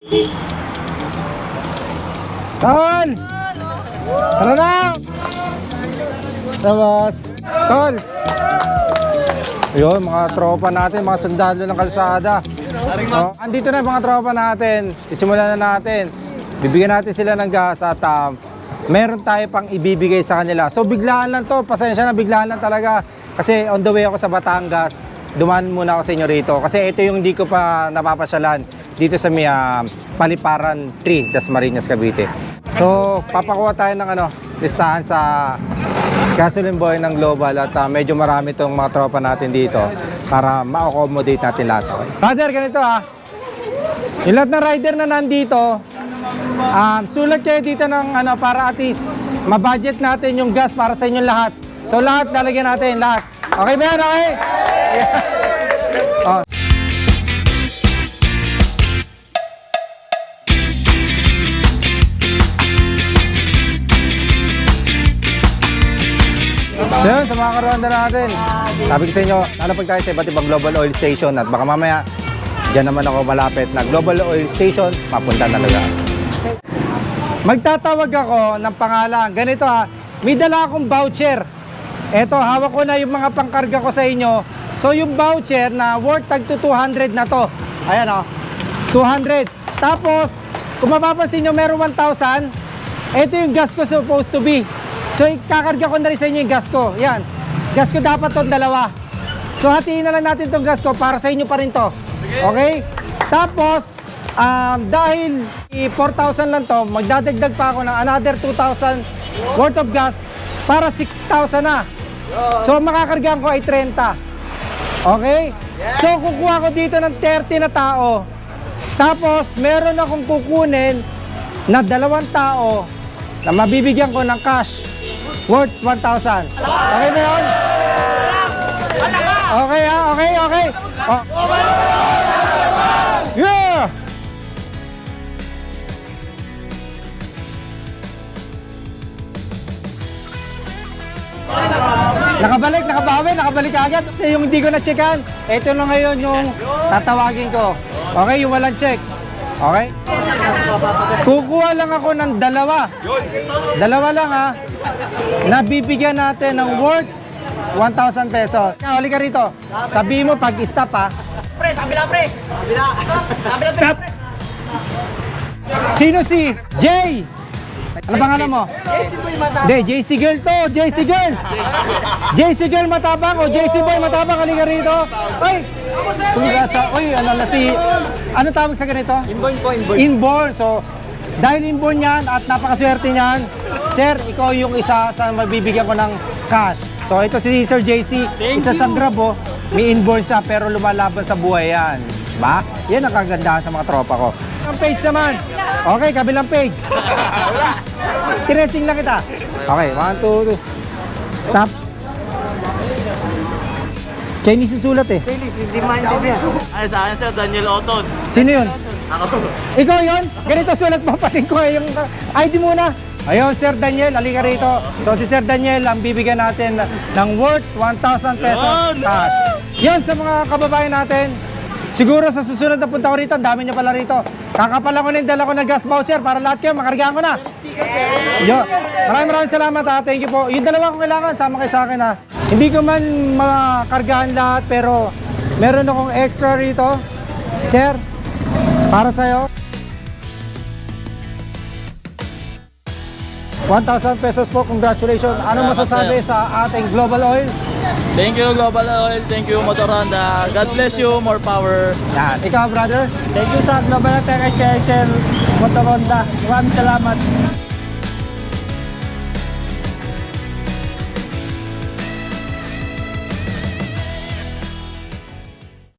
Tol! Tara na! Tapos, Tol! Yun, mga tropa natin, mga sundalo ng kalsada. Oh, andito na yung mga tropa natin. Sisimulan na natin. Bibigyan natin sila ng gas at um, meron tayo pang ibibigay sa kanila. So biglaan lang to, pasensya na, biglaan lang talaga. Kasi on the way ako sa Batangas, dumaan muna ako sa inyo rito. Kasi ito yung hindi ko pa napapasyalan dito sa may um, Paliparan 3, Dasmariñas, Cavite. So, papakuha tayo ng ano, listahan sa gasoline boy ng global at ah, medyo marami tong mga tropa natin dito para ma-accommodate natin lahat. Brother, ganito ha. Yung lahat ng rider na nandito, um, sulat kayo dito ng ano, para at least ma-budget natin yung gas para sa inyong lahat. So lahat, lalagyan natin, lahat. Okay ba yan? Okay? Oh. So yun, sa mga karonda natin, sabi ko sa inyo, lalapag tayo sa iba't ibang global oil station at baka mamaya, dyan naman ako malapit na global oil station, mapunta na lugar. Magtatawag ako ng pangalan. Ganito ha, may dala akong voucher. Eto, hawak ko na yung mga pangkarga ko sa inyo. So yung voucher na worth tag to 200 na to. Ayan o, 200. Tapos, kung mapapansin nyo, meron 1,000. Ito yung gas ko supposed to be. So, kakarga ko na rin sa inyo yung gas ko. Yan. Gas ko dapat to dalawa. So, hatiin na lang natin tong gas ko para sa inyo pa rin to. Okay? Tapos, um, dahil i- 4,000 lang to, magdadagdag pa ako ng another 2,000 worth of gas para 6,000 na. So, makakargaan ko ay 30. Okay? So, kukuha ko dito ng 30 na tao. Tapos, meron akong kukunin na dalawang tao na mabibigyan ko ng cash worth 1,000. Okay na yun? Okay ha? Okay, okay. Oh. Yeah! Nakabalik, nakabawi, nakabalik agad. Yung hindi ko na-checkan, ito na ngayon yung tatawagin ko. Okay, yung walang check. Okay? Kukuha lang ako ng dalawa. Dalawa lang ha. Nabibigyan natin ng worth 1,000 pesos. Kaya, huli ka rito. Sabi mo pag stop ha. Pre, sa kabila, pre. Kabila. Kabila, Stop! Sino si Jay? Ano pangalan mo? JC Boy Mata. Hindi, JC Girl to, JC Girl. JC Girl matabang o JC Boy matabang, halika rito. Ay, congrats sa, uy, ano na si, ano tawag sa ganito? Inborn po, inborn. Inborn. So, dahil inborn yan at napakaswerte niyan, Sir, ikaw yung isa sa mabibigyan ko ng cash. So, ito si Sir JC, Thank isa you. sa grab oh. May inborn siya pero lumalaban sa buhay yan. Ba? Yan ang kagandahan sa mga tropa ko. Ang page naman. Okay, kabilang page. Tinesting lang kita. Okay, one, two, two. Stop. Chinese yung sulat eh. Felix, hindi maintindihan. Ay, sa akin, Sir Daniel Oton. Sino yun? Ako. Ikaw yon? Ganito sulat mo pating ko yung ID muna. Ayun, Sir Daniel, alika rito. So si Sir Daniel, ang bibigyan natin ng worth 1,000 pesos Yun! cash. Yan sa mga kababayan natin. Siguro sa susunod na punta ko rito, ang dami nyo pala rito. Kakapalan ko na yung dala ko ng gas voucher para lahat kayo, makargaan ko na. Yo, maraming maraming salamat ha. Thank you po. Yung dalawa kong kailangan, sama kayo sa akin ha. Hindi ko man makargahan lahat, pero meron akong extra rito. Sir, para sa'yo. 1,000 pesos po. Congratulations. Ano masasabi sa ating Global Oil? Thank you, Global Oil. Thank you, Motor Honda. God bless you. More power. Yan. Ikaw, brother? Thank you sa Global Tech Motor Honda. Maraming salamat.